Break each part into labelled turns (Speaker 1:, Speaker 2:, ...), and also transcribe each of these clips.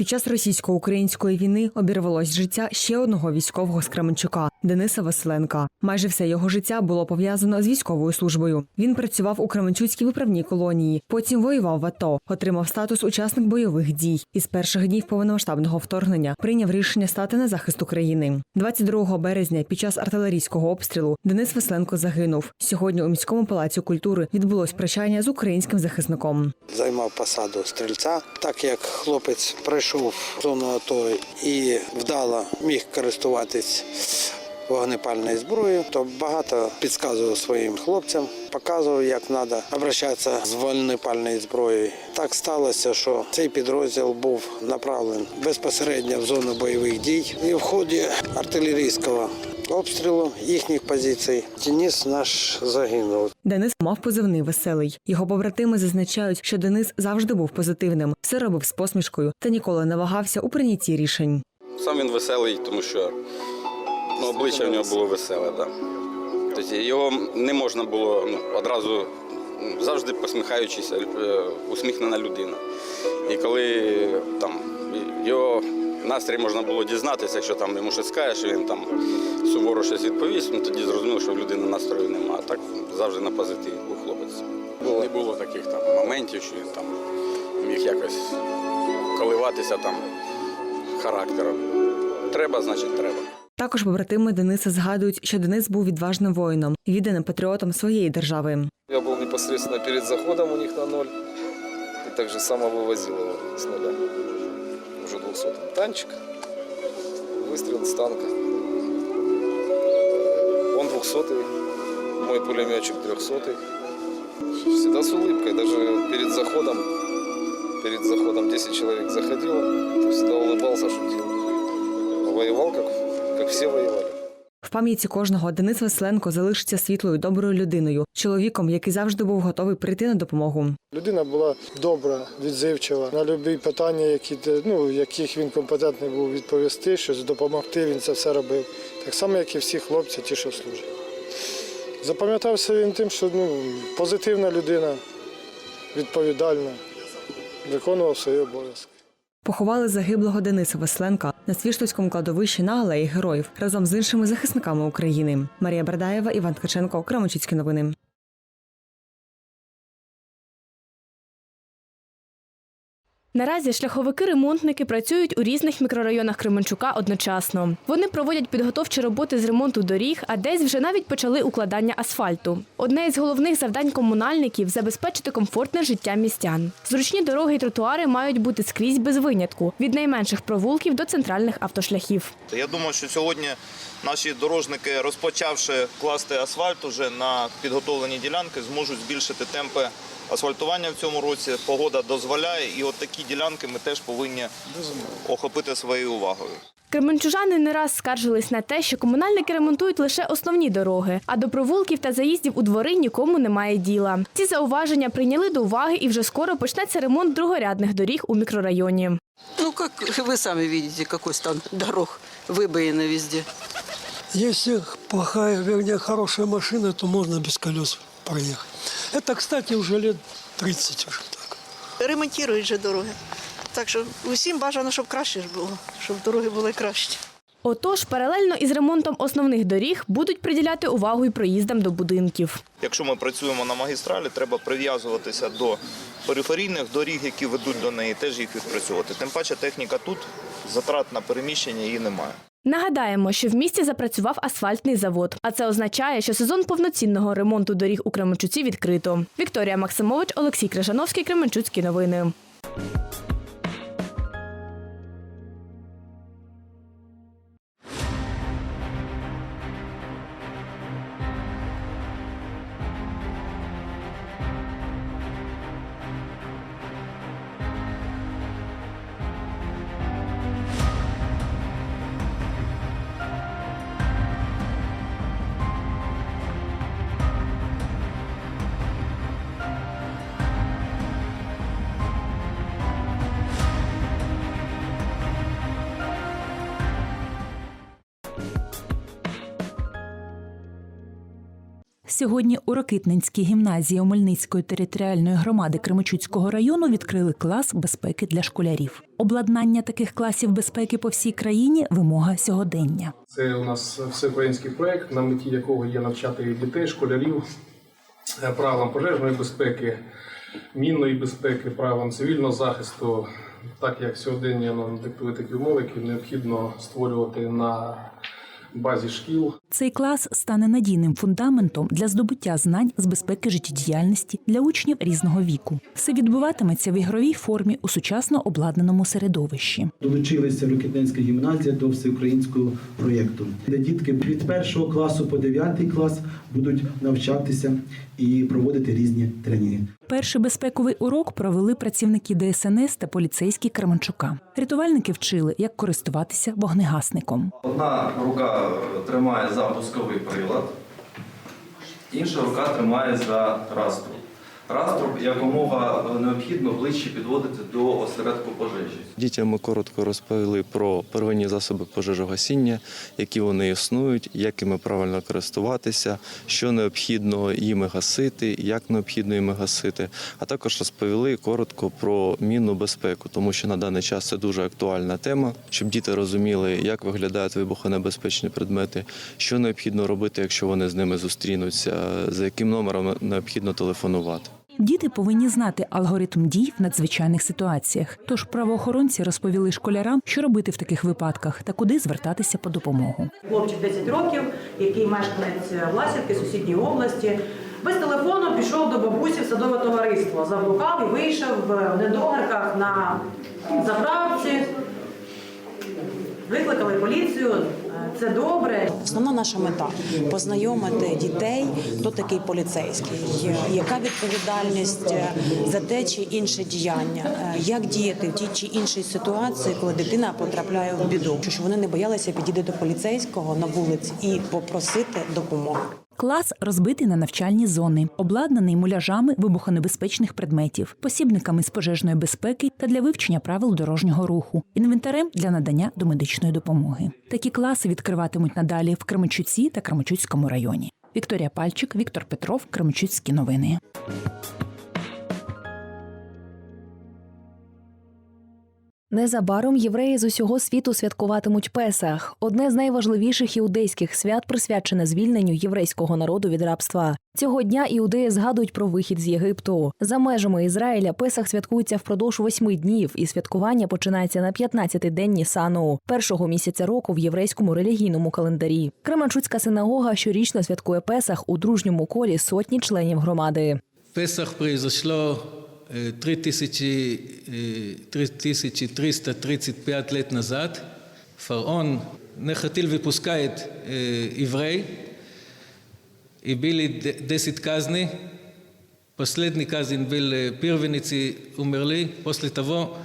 Speaker 1: Під час російсько-української війни обірвалось життя ще одного військового з Кременчука Дениса Василенка. Майже все його життя було пов'язано з військовою службою. Він працював у Кременчуцькій виправній колонії, потім воював в АТО, отримав статус учасник бойових дій і з перших днів повномасштабного вторгнення прийняв рішення стати на захист України. 22 березня під час артилерійського обстрілу Денис Василенко загинув. Сьогодні у міському палаці культури відбулось прощання з українським захисником.
Speaker 2: займав посаду стрільця. Так як хлопець прийшов в зону АТО і вдало міг користуватись вогнепальною зброєю, то багато підказував своїм хлопцям, показував, як треба обращатися з вогнепальною зброєю. Так сталося, що цей підрозділ був направлений безпосередньо в зону бойових дій. І в ході артилерійського обстрілу їхніх позицій Денис наш загинув.
Speaker 1: Денис мав позивний веселий. Його побратими зазначають, що Денис завжди був позитивним, все робив з посмішкою та ніколи не вагався у прийнятті рішень.
Speaker 3: Сам він веселий, тому що ну, обличчя в нього було веселе. Да. Тобто його не можна було ну, одразу завжди посміхаючися, е, усміхнена людина. І коли там його настрій можна було дізнатися, якщо там йому щось скажеш, він там суворо щось відповість, ну тоді зрозуміло, що в людини настрою немає. А так завжди на позитиві був хлопець. Не було таких там моментів, що він там міг якось коливатися там характером. Треба, значить, треба.
Speaker 1: Також побратими Дениса згадують, що Денис був відважним воїном, відданим патріотом своєї держави.
Speaker 4: Я был непосредственно перед заходом у них на ноль. И так же само вывозил его с нуля. Уже 200 танчик. Выстрел с танка. Он 200 мой пулеметчик 300 Всегда с улыбкой. Даже перед заходом, перед заходом 10 человек заходило. то Всегда улыбался, шутил. Воевал, как, как все воевали.
Speaker 1: В пам'яті кожного Денис Василенко залишиться світлою доброю людиною, чоловіком, який завжди був готовий прийти на допомогу.
Speaker 5: Людина була добра, відзивчива на любі питання, які ну, яких він компетентний був відповісти, щось допомогти. Він це все робив. Так само, як і всі хлопці, ті, що служать. Запам'ятався він тим, що ну, позитивна людина, відповідальна, виконував свої обов'язки.
Speaker 1: Поховали загиблого Дениса Весленка на Свіштовському кладовищі на алеї героїв разом з іншими захисниками України. Марія Бердаєва, Іван Ткаченко, Крамочицькі новини.
Speaker 6: Наразі шляховики-ремонтники працюють у різних мікрорайонах Кременчука одночасно. Вони проводять підготовчі роботи з ремонту доріг, а десь вже навіть почали укладання асфальту. Одне із головних завдань комунальників забезпечити комфортне життя містян. Зручні дороги і тротуари мають бути скрізь без винятку від найменших провулків до центральних автошляхів.
Speaker 7: Я думаю, що сьогодні наші дорожники, розпочавши класти асфальт уже на підготовлені ділянки, зможуть збільшити темпи асфальтування в цьому році. Погода дозволяє, і от такі ділянки ми теж повинні охопити своєю увагою.
Speaker 6: Кременчужани не раз скаржились на те, що комунальники ремонтують лише основні дороги, а до провулків та заїздів у двори нікому немає діла. Ці зауваження прийняли до уваги і вже скоро почнеться ремонт другорядних доріг у мікрорайоні.
Speaker 8: Ну, как вы сами видите, какой стан дорог, выбоины везде.
Speaker 9: Если плохая, вернее, хорошая машина, то можно без колес проехать. Это, кстати, уже лет 30 уже так.
Speaker 10: ремонтують же дороги. Так що усім бажано, щоб краще ж було, щоб дороги були кращі.
Speaker 6: Отож, паралельно із ремонтом основних доріг будуть приділяти увагу і проїздам до будинків.
Speaker 7: Якщо ми працюємо на магістралі, треба прив'язуватися до периферійних доріг, які ведуть до неї, теж їх відпрацьовувати. Тим паче техніка тут, затрат на переміщення її немає.
Speaker 6: Нагадаємо, що в місті запрацював асфальтний завод, а це означає, що сезон повноцінного ремонту доріг у Кременчуці відкрито. Вікторія Максимович, Олексій Крижановський, Кременчуцькі новини.
Speaker 11: Сьогодні у Рокитненській гімназії Омельницької територіальної громади Кременчуцького району відкрили клас безпеки для школярів. Обладнання таких класів безпеки по всій країні вимога сьогодення.
Speaker 12: Це у нас всеукраїнський проект, на меті якого є навчати дітей, школярів е, правилам пожежної безпеки, мінної безпеки, правилам цивільного захисту. Так як сьогодення нам диктує такі умови, які необхідно створювати на базі шкіл.
Speaker 11: Цей клас стане надійним фундаментом для здобуття знань з безпеки життєдіяльності для учнів різного віку. Все відбуватиметься в ігровій формі у сучасно обладнаному середовищі.
Speaker 13: Долучилися Рокітненська гімназія до всеукраїнського проєкту, де дітки від першого класу по дев'ятий клас будуть навчатися і проводити різні тренінги.
Speaker 11: Перший безпековий урок провели працівники ДСНС та поліцейські Кременчука. Рятувальники вчили, як користуватися вогнегасником.
Speaker 14: Одна рука тримає за пусковий прилад, інша рука тримає за раструб. Раструб якомога необхідно ближче підводити до осередку пожежі.
Speaker 15: Дітям ми коротко розповіли про первинні засоби пожежогасіння, які вони існують, як іми правильно користуватися, що необхідно їми гасити, як необхідно їми гасити. А також розповіли коротко про мінну безпеку, тому що на даний час це дуже актуальна тема, щоб діти розуміли, як виглядають вибухонебезпечні предмети, що необхідно робити, якщо вони з ними зустрінуться, за яким номером необхідно телефонувати.
Speaker 11: Діти повинні знати алгоритм дій в надзвичайних ситуаціях. Тож правоохоронці розповіли школярам, що робити в таких випадках та куди звертатися по допомогу.
Speaker 16: Хлопчик 10 років, який мешканець Власівки, сусідньої області, без телефону пішов до бабусі в садове товариство, заблукав і вийшов в недогарках на заправці. Викликали поліцію. Це добре.
Speaker 17: Основна наша мета познайомити дітей, хто такий поліцейський, яка відповідальність за те чи інше діяння, як діяти в тій чи іншій ситуації, коли дитина потрапляє в біду, щоб вони не боялися підійти до поліцейського на вулиці і попросити допомоги.
Speaker 11: Клас розбитий на навчальні зони, обладнаний муляжами вибухонебезпечних предметів, посібниками з пожежної безпеки та для вивчення правил дорожнього руху, інвентарем для надання домедичної допомоги. Такі класи відкриватимуть надалі в Кременчуці та Кременчуцькому районі. Вікторія Пальчик, Віктор Петров, Кременчуцькі новини.
Speaker 18: Незабаром євреї з усього світу святкуватимуть Песах одне з найважливіших іудейських свят, присвячене звільненню єврейського народу від рабства. Цього дня іудеї згадують про вихід з Єгипту. За межами Ізраїля Песах святкується впродовж восьми днів, і святкування починається на 15-й день Нісану, першого місяця року в єврейському релігійному календарі. Кременчуцька синагога щорічно святкує Песах у дружньому колі сотні членів громади.
Speaker 19: Песах произошло 3000, 3335 лет назад. Фараон Нехатиль выпускает э, еврей, и были д- 10 казни. Последний казнь был э, первенницы умерли. После того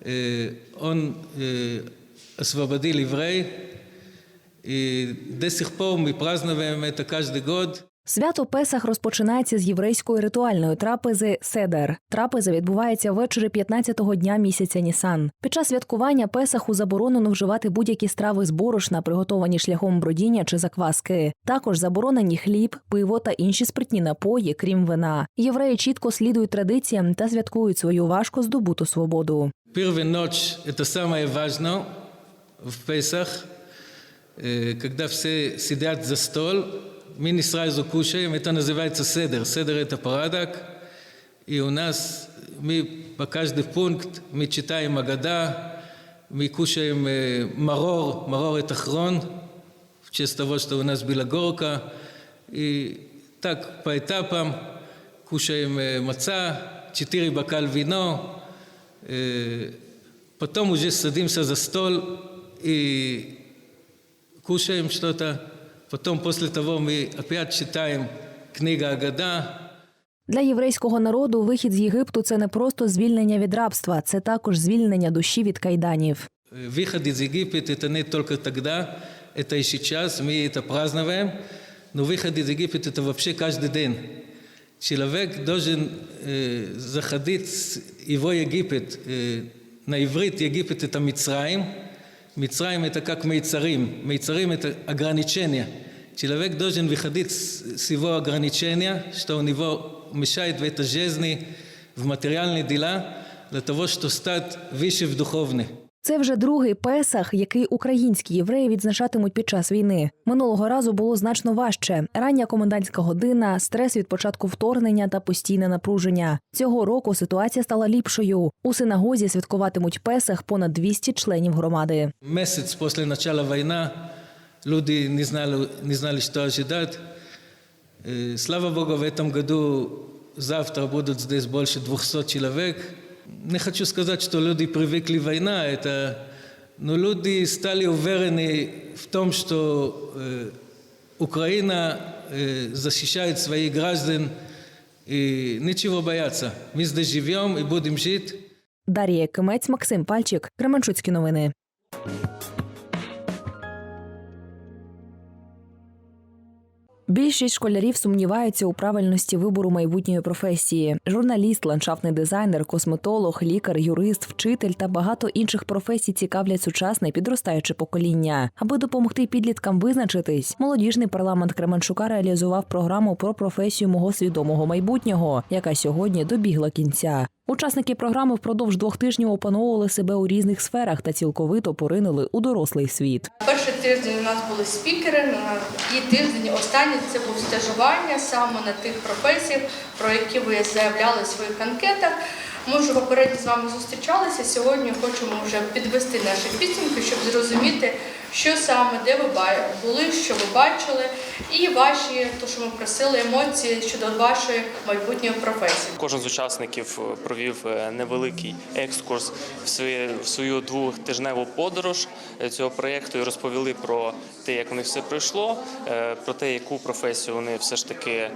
Speaker 19: э, он э, освободил еврей. И до сих пор мы празднуем это каждый год.
Speaker 18: Свято Песах розпочинається з єврейської ритуальної трапези Седер. Трапеза відбувається ввечері 15-го дня місяця Нісан. Під час святкування Песаху заборонено вживати будь-які страви з борошна, приготовані шляхом бродіння чи закваски. Також заборонені хліб, пиво та інші спиртні напої, крім вина. Євреї чітко слідують традиціям та святкують свою важко здобуту свободу.
Speaker 19: Ночь – это самое в Песах, э, когда все сидят за стол, мы не сразу кушаем, это называется седер. Седер – это порядок, и у нас мы по каждый пункт мы читаем Агада, мы кушаем э, марор, марор – это хрон, в честь того, что у нас была горка, и так по этапам кушаем э, маца, четыре бокал вино, Э, Потом уже садимся за стол и кушаем что-то. Потом после того мы опять читаем книга Агада.
Speaker 18: Для єврейського народу вихід з Єгипту це не просто звільнення від рабства, це також звільнення душі від кайданів.
Speaker 19: Э, Выход из Египта это не только тогда, это и сейчас, мы это празднуем, но выход из Египта это вообще каждый день. Человек должен э, заходить с его Египет. Э, на иврит Египет это Мицраим. Мицраим это как Мейцарим. Мейцарим это ограничение. Человек должен выходить с с его ограничения, что у него мешает в этой жизни, в материальные дела, для того, чтобы стать выше в духовный.
Speaker 18: Це вже другий Песах, який українські євреї відзначатимуть під час війни. Минулого разу було значно важче: рання комендантська година, стрес від початку вторгнення та постійне напруження. Цього року ситуація стала ліпшою. У синагозі святкуватимуть Песах понад 200 членів громади.
Speaker 19: Месяц после начала войны люди не знали, не знали, что ожидать. Э, Слава Богу, в этом году завтра будут здесь больше 200 человек. Не хочу сказать, что люди привыкли война, это, но люди стали уверены в том, что э, Украина э, защищает своих граждан и ничего бояться. Мы здесь живем и будем жить.
Speaker 18: Дар'я Кимець, Максим Пальчик, Кременчуцькі новини. Більшість школярів сумніваються у правильності вибору майбутньої професії: журналіст, ландшафтний дизайнер, косметолог, лікар, юрист, вчитель та багато інших професій цікавлять сучасне підростаюче покоління. Аби допомогти підліткам визначитись, молодіжний парламент Кременчука реалізував програму про професію мого свідомого майбутнього, яка сьогодні добігла кінця. Учасники програми впродовж двох тижнів опановували себе у різних сферах та цілковито поринили у дорослий світ.
Speaker 20: Перший тиждень у нас були спікери, і тиждень останній це був стажування саме на тих професіях, про які ви заявляли в своїх анкетах. Ми вже попередньо з вами зустрічалися. Сьогодні хочемо вже підвести наші підсумки, щоб зрозуміти, що саме, де ви були, що ви бачили, і ваші, то що ми просили, емоції щодо вашої майбутньої професії.
Speaker 21: Кожен з учасників е, провів е, невеликий екскурс в своє- в свою двохтижневу подорож е, цього проєкту і розповіли про те, як у них все пройшло, про те, яку професію вони все ж таки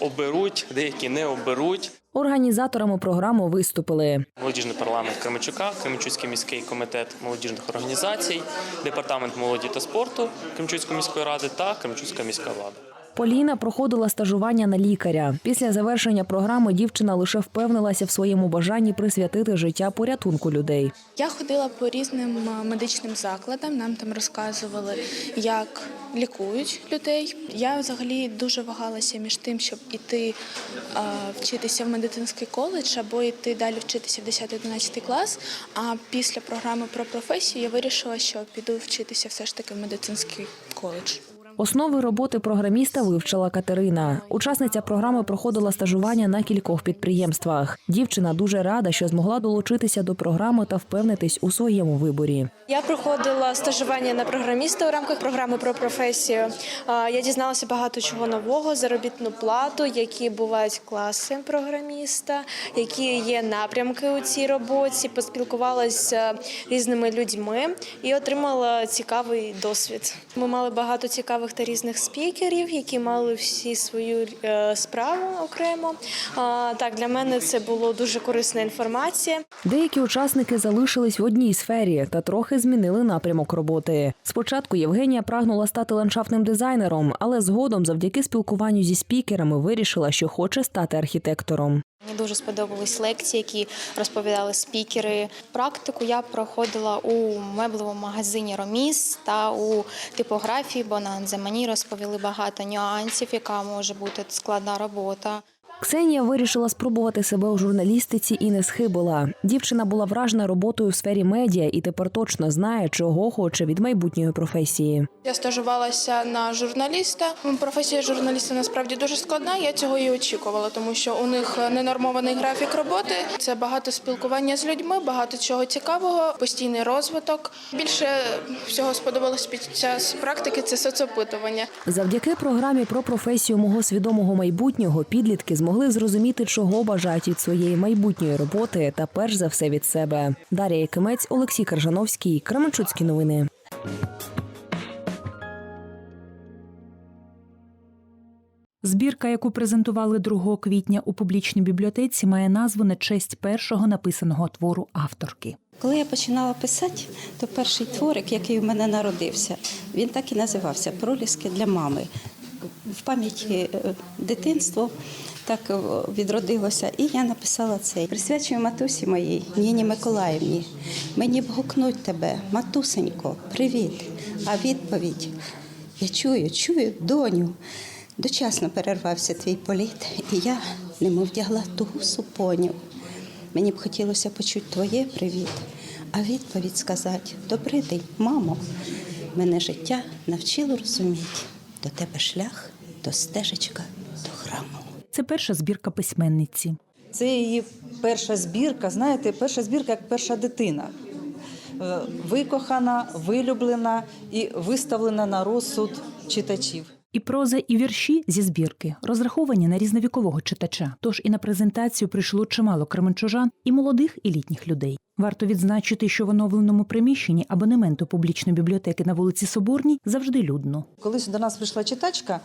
Speaker 21: оберуть, деякі не оберуть.
Speaker 18: Організаторами програми виступили
Speaker 21: Молодіжний парламент Кременчука, Кременчуцький міський комітет молодіжних організацій, департамент молоді та спорту Кременчуцької міської ради та Кременчуцька міська влада.
Speaker 18: Поліна проходила стажування на лікаря. Після завершення програми дівчина лише впевнилася в своєму бажанні присвятити життя порятунку людей.
Speaker 22: Я ходила по різним е, медичним закладам. Нам там розказували, як лікують людей. Я взагалі дуже вагалася між тим, щоб іти е, вчитися в медицинський коледж або йти далі вчитися в 10-11 клас. А після програми про професію я вирішила, що піду вчитися все ж таки в медицинський коледж.
Speaker 18: Основи роботи програміста вивчила Катерина. Учасниця програми проходила стажування на кількох підприємствах. Дівчина дуже рада, що змогла долучитися до програми та впевнитись у своєму виборі.
Speaker 23: Я проходила стажування на програміста у рамках програми про професію. Я дізналася багато чого нового, заробітну плату, які бувають класи програміста, які є напрямки у цій роботі. Поспілкувалася з різними людьми і отримала цікавий досвід. Ми мали багато цікавих та різних спікерів, які мали всі свою е, справу окремо. Так, для мене це було дуже корисна інформація.
Speaker 18: Деякі учасники залишились в одній сфері та трохи змінили напрямок роботи. Спочатку Євгенія прагнула стати ландшафтним дизайнером, але згодом, завдяки спілкуванню зі спікерами, вирішила, що хоче стати архітектором.
Speaker 23: Мені дуже сподобались лекції, які розповідали спікери. Практику я проходила у меблевому магазині Роміс та у типографії Бонанзе. Мені розповіли багато нюансів, яка може бути складна робота.
Speaker 18: Ксенія вирішила спробувати себе у журналістиці і не схибила. Дівчина була вражена роботою в сфері медіа і тепер точно знає, чого хоче від майбутньої професії.
Speaker 23: Я стажувалася на журналіста. Професія журналіста насправді дуже складна. Я цього і очікувала, тому що у них ненормований графік роботи. Це багато спілкування з людьми, багато чого цікавого, постійний розвиток. Більше всього сподобалось під час практики це соцопитування.
Speaker 18: Завдяки програмі про професію мого свідомого майбутнього підлітки змогли зрозуміти, чого бажають від своєї майбутньої роботи та перш за все від себе. Дар'я Якимець, Олексій Каржановський, Кременчуцькі новини.
Speaker 11: Збірка, яку презентували 2 квітня у публічній бібліотеці, має назву на честь першого написаного твору авторки.
Speaker 24: Коли я починала писати, то перший творик, який в мене народився, він так і називався Проліски для мами. В пам'яті е, дитинство так е, відродилося, і я написала цей. Присвячую матусі моїй Ніні Миколаївні. Мені б гукнуть тебе, матусенько, привіт. А відповідь Я чую, чую, доню. Дочасно перервався твій політ, і я немов вдягла тугу супоню. Мені б хотілося почути твоє привіт, а відповідь сказати Добрий день, мамо. Мене життя навчило розуміти. До тебе шлях, до стежечка.
Speaker 11: Це перша збірка письменниці.
Speaker 25: Це її перша збірка, знаєте, перша збірка як перша дитина. Е, Викохана, вилюблена і виставлена на розсуд читачів.
Speaker 11: І проза, і вірші зі збірки розраховані на різновікового читача. Тож і на презентацію прийшло чимало кременчужан і молодих, і літніх людей. Варто відзначити, що в оновленому приміщенні абонементу публічної бібліотеки на вулиці Соборній завжди людно.
Speaker 25: Колись до нас прийшла читачка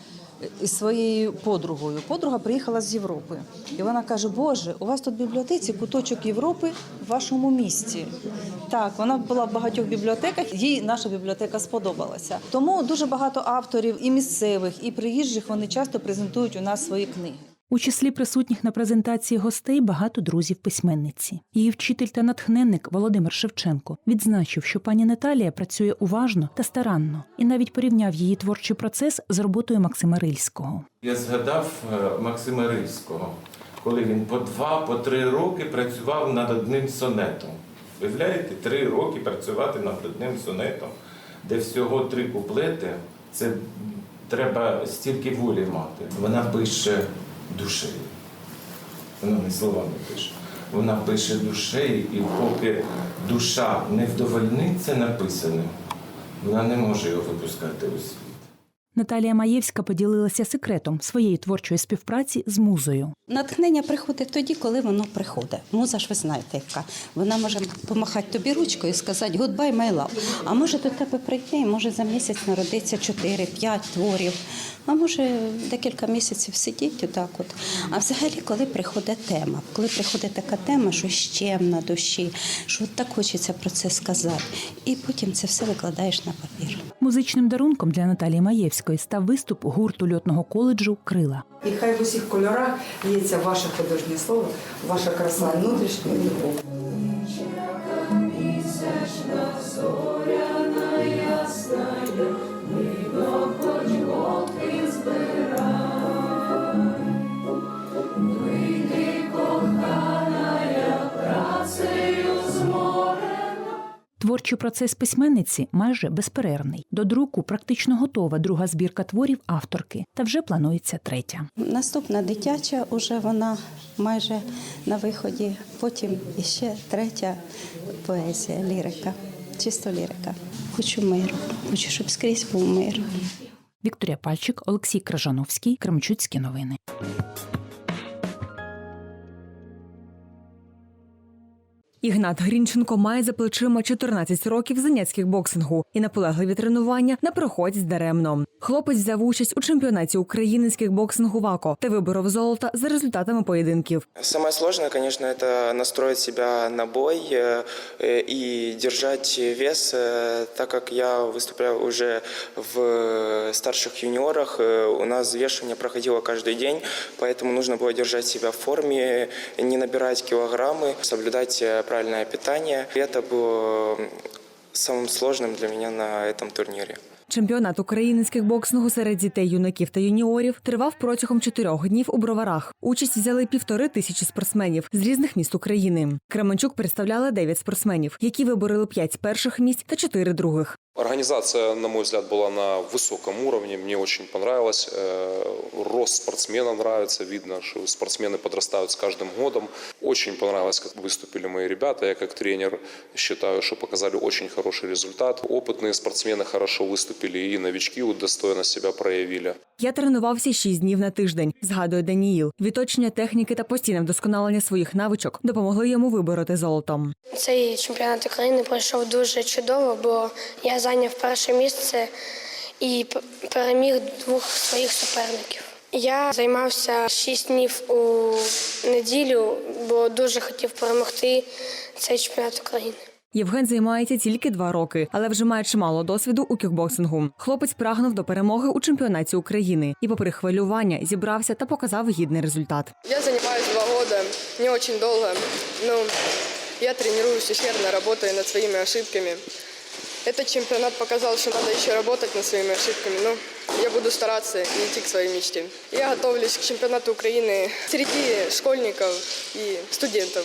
Speaker 25: із своєю подругою. Подруга приїхала з Європи. І вона каже: Боже, у вас тут в бібліотеці куточок Європи в вашому місті. Так, вона була в багатьох бібліотеках, їй наша бібліотека сподобалася. Тому дуже багато авторів і місцевих, і приїжджих вони часто презентують у нас свої книги.
Speaker 11: У числі присутніх на презентації гостей багато друзів письменниці. Її вчитель та натхненник Володимир Шевченко відзначив, що пані Наталія працює уважно та старанно, і навіть порівняв її творчий процес з роботою Максима Рильського.
Speaker 26: Я згадав е, Максима Рильського, коли він по два, по три роки працював над одним сонетом. Виявляєте, три роки працювати над одним сонетом, де всього три куплети, це треба стільки волі мати. Вона пише душею. Вона не словами пише. Вона пише душею, і поки душа не вдовольниться написаним, вона не може його випускати у світ.
Speaker 11: Наталія Маєвська поділилася секретом своєї творчої співпраці з музою.
Speaker 24: Натхнення приходить тоді, коли воно приходить. Муза ж ви знаєте, яка вона може помахати тобі ручкою і сказати «Goodbye, my love». А може до тебе прийти, і може за місяць народиться 4-5 творів, а може декілька місяців сидіть отак. От. А взагалі, коли приходить тема, коли приходить така тема, що ще на душі, що так хочеться про це сказати, і потім це все викладаєш на папір.
Speaker 11: Музичним дарунком для Наталії Маєвської став виступ гурту льотного коледжу Крила.
Speaker 27: І хай в усіх кольорах лється ваше художнє слово, ваша краса внутрішня любов.
Speaker 11: Творчий процес письменниці майже безперервний. До друку практично готова друга збірка творів авторки, та вже планується третя.
Speaker 24: Наступна дитяча, уже вона майже на виході. Потім іще третя поезія, лірика, чисто лірика. Хочу миру, хочу, щоб скрізь був мир.
Speaker 11: Вікторія Пальчик, Олексій Кражановський, Кремчуцькі новини.
Speaker 1: Ігнат Грінченко має за плечима 14 років заняття боксингу і наполегливі тренування не проходять даремно. Хлопець взяв участь у чемпіонаті України з кікбоксингу ВАКО та виборов золота за результатами поєдинків.
Speaker 28: Самое сложное, конечно, это настроить себя на бой э, э, и держать вес, э, так как я выступаю уже в старших юниорах. э, У нас взвешивание проходило каждый день, поэтому нужно было держать себя в форме, не набирать килограммы, соблюдать э, правильное питание. И это было м, самым сложным для меня на этом турнире.
Speaker 1: Чемпіонат України з кікбоксингу серед дітей, юнаків та юніорів тривав протягом чотирьох днів у броварах. Участь взяли півтори тисячі спортсменів з різних міст України. Кременчук представляли дев'ять спортсменів, які вибороли п'ять перших місць та чотири других.
Speaker 29: Организация, на мой взгляд, была на высоком уровне. Мне очень понравилось. Э, Рост спортсмена нравится. Видно, что спортсмены подрастают с каждым годом. Очень понравилось, как выступили мои ребята. Я как тренер считаю, что показали очень хороший результат. Опытные спортсмены хорошо выступили и новички вот достойно себя проявили.
Speaker 1: Я тренувався шість днів на тиждень, згадує Даніїл. Відточення техніки та постійне вдосконалення своїх навичок допомогли йому вибороти золото.
Speaker 30: Цей чемпіонат України пройшов дуже чудово, бо я зайняв перше місце і переміг двох своїх суперників. Я займався шість днів у неділю, бо дуже хотів перемогти цей чемпіонат України.
Speaker 1: Євген займається тільки два роки, але вже має чимало досвіду у кікбоксингу. Хлопець прагнув до перемоги у чемпіонаті України і, попри хвилювання, зібрався та показав гідний результат.
Speaker 31: Я занимаюсь два года, не очень долго. Ну, я тренируюсь усердно, работаю над своими ошибками. Этот чемпионат показал, что надо еще работать над своими ошибками. Ну, я буду стараться и идти к своей мечте. Я готовлюсь к чемпионату Украины среди школьников и студентов.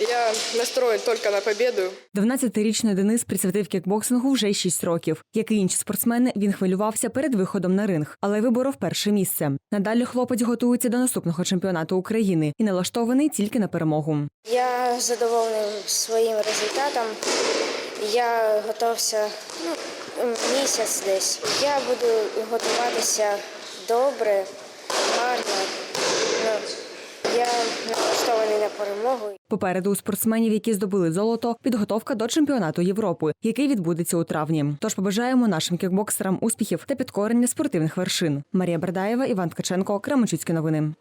Speaker 31: Я настроен только на победу.
Speaker 1: 12-річний Денис присвятив кікбоксингу вже 6 років. Як і інші спортсмени, він хвилювався перед виходом на ринг, але виборов перше місце. Надалі хлопець готується до наступного чемпіонату України і налаштований тільки на перемогу.
Speaker 30: Я задоволений своїм результатом. Я готувався ну, місяць десь. Я буду готуватися добре, гарно. Ну, я налаштований на перемогу.
Speaker 1: Попереду у спортсменів, які здобули золото, підготовка до чемпіонату Європи, який відбудеться у травні. Тож побажаємо нашим кікбоксерам успіхів та підкорення спортивних вершин. Марія Бердаєва, Іван Ткаченко, Кременчуцькі новини.